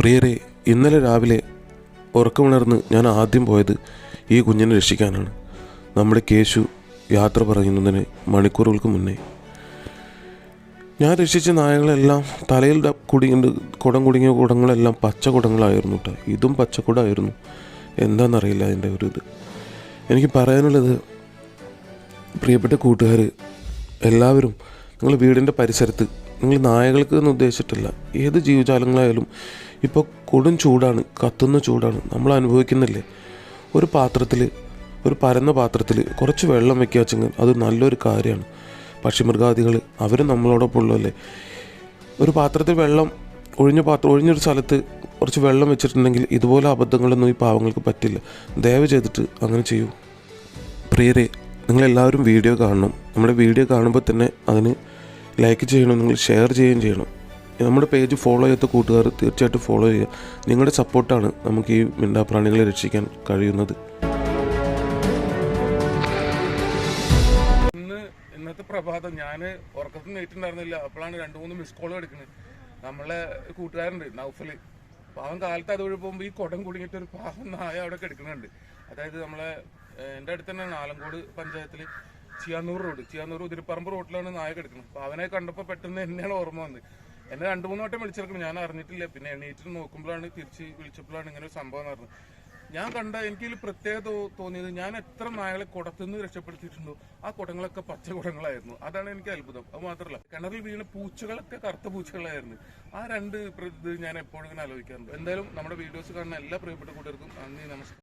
പ്രിയരെ ഇന്നലെ രാവിലെ ഉറക്കമുണർന്ന് ഞാൻ ആദ്യം പോയത് ഈ കുഞ്ഞിനെ രക്ഷിക്കാനാണ്. നമ്മുടെ കേശു യാത്ര പറയുന്നതിന് മണിക്കൂറുകൾക്ക് മുന്നേ. ഞാൻ രക്ഷിച്ച നായകളെല്ലാം തലയിൽ കുടുങ്ങിണ്ട് കുടം കുടുങ്ങിയ കുടങ്ങളെല്ലാം പച്ച കുടങ്ങളായിരുന്നു കേട്ടോ ഇതും പച്ചക്കുടമായിരുന്നു എന്താണെന്നറിയില്ല അതിന്റെ ഒരു ഇത്. എനിക്ക് പറയാനുള്ളത് പ്രിയപ്പെട്ട കൂട്ടുകാർ എല്ലാവരും നിങ്ങൾ വീടിന്റെ പരിസരത്ത് നിങ്ങൾ നായകൾക്ക് എന്ന് ഉദ്ദേശിച്ചിട്ടില്ല. ഏത് ജീവജാലങ്ങളായാലും ഇപ്പോൾ കൊടും ചൂടാണ് കത്തുന്ന ചൂടാണ് നമ്മൾ അനുഭവിക്കുന്നില്ലേ? ഒരു പാത്രത്തിൽ ഒരു പരന്ന പാത്രത്തിൽ കുറച്ച് വെള്ളം വെക്കുക അത് നല്ലൊരു കാര്യമാണ്. പക്ഷിമൃഗാദികൾ അവർ നമ്മളോടൊപ്പം ഉള്ളതല്ലേ ഒരു പാത്രത്തിൽ വെള്ളം ഒഴിഞ്ഞ പാത്രം ഒഴിഞ്ഞൊരു സ്ഥലത്ത് കുറച്ച് വെള്ളം വെച്ചിട്ടുണ്ടെങ്കിൽ ഇതുപോലെ അബദ്ധങ്ങളൊന്നും ഈ പാവങ്ങൾക്ക് പറ്റില്ല. ദയവ് ചെയ്തിട്ട് അങ്ങനെ ചെയ്യൂ. പ്രിയരെ നിങ്ങളെല്ലാവരും വീഡിയോ കാണണം. നമ്മുടെ വീഡിയോ കാണുമ്പോൾ തന്നെ അതിന് ലൈക്ക് ചെയ്യണം നിങ്ങൾ ഷെയർ ചെയ്യുകയും ചെയ്യണം. നമ്മുടെ പേജ് ഫോളോ ചെയ്യാത്ത കൂട്ടുകാർ തീർച്ചയായിട്ടും ഫോളോ ചെയ്യുക. നിങ്ങളുടെ സപ്പോർട്ടാണ് നമുക്ക് ഈ മിണ്ടാപ്രാണികളെ രക്ഷിക്കാൻ കഴിയുന്നത്. ഇന്ന് ഇന്നത്തെ പ്രഭാതം ഞാൻ ഉറക്കത്തിൽ നേരിട്ടുണ്ടായിരുന്നില്ല അപ്പോഴാണ് രണ്ട് മൂന്ന് മിസ് കോൾ എടുക്കുന്നത് നമ്മളെ കൂട്ടുകാരുണ്ട് നൗഫൽ. പാവം കാലത്ത് അത് വഴി പോകുമ്പോൾ ഈ കുടം കുടുങ്ങിയിട്ട് ഒരു പാവം നായ അവിടെ കിടക്കുന്നുണ്ട് അതായത് നമ്മളെ എന്റെ അടുത്ത് തന്നെയാണ് ആലങ്കോട് പഞ്ചായത്തിൽ ചിയാന്നൂർ റോഡ്. ചിയാന്നൂർ ഉതിരിപ്പറമ്പ് റോഡിലാണ് നായ കിടക്കുന്നത് അപ്പോൾ അവനെ കണ്ടപ്പോൾ പെട്ടെന്ന് എന്നെയാണ് ഓർമ്മ വന്നത്. എന്നെ രണ്ട് മൂന്ന് വട്ടം വിളിച്ചെടുക്കണം ഞാൻ അറിഞ്ഞിട്ടില്ല. പിന്നെ എണീറ്റിട്ട് നോക്കുമ്പോഴാണ് തിരിച്ച് വിളിച്ചപ്പോഴാണ് ഇങ്ങനെ ഒരു സംഭവം നടന്നത് ഞാൻ കണ്ട എനിക്ക് പ്രത്യേകത തോന്നിയത് ഞാൻ എത്ര നായകളെ കുടത്തുനിന്ന് രക്ഷപ്പെടുത്തിയിട്ടുണ്ടോ? ആ കുടങ്ങളൊക്കെ പച്ച കുടങ്ങളായിരുന്നു. അതാണ് എനിക്ക് അത്ഭുതം. അത് മാത്രമല്ല കിണറിൽ വീണ പൂച്ചകളൊക്കെ കറുത്ത പൂച്ചകളായിരുന്നു. ആ രണ്ട് ഇത് ഞാൻ എപ്പോഴും ഇങ്ങനെ ആലോചിക്കാറുണ്ട്. എന്തായാലും നമ്മുടെ വീഡിയോസ് കാണുന്ന എല്ലാ പ്രിയപ്പെട്ട കൂട്ടർക്കും നന്ദി നമസ്കാരം.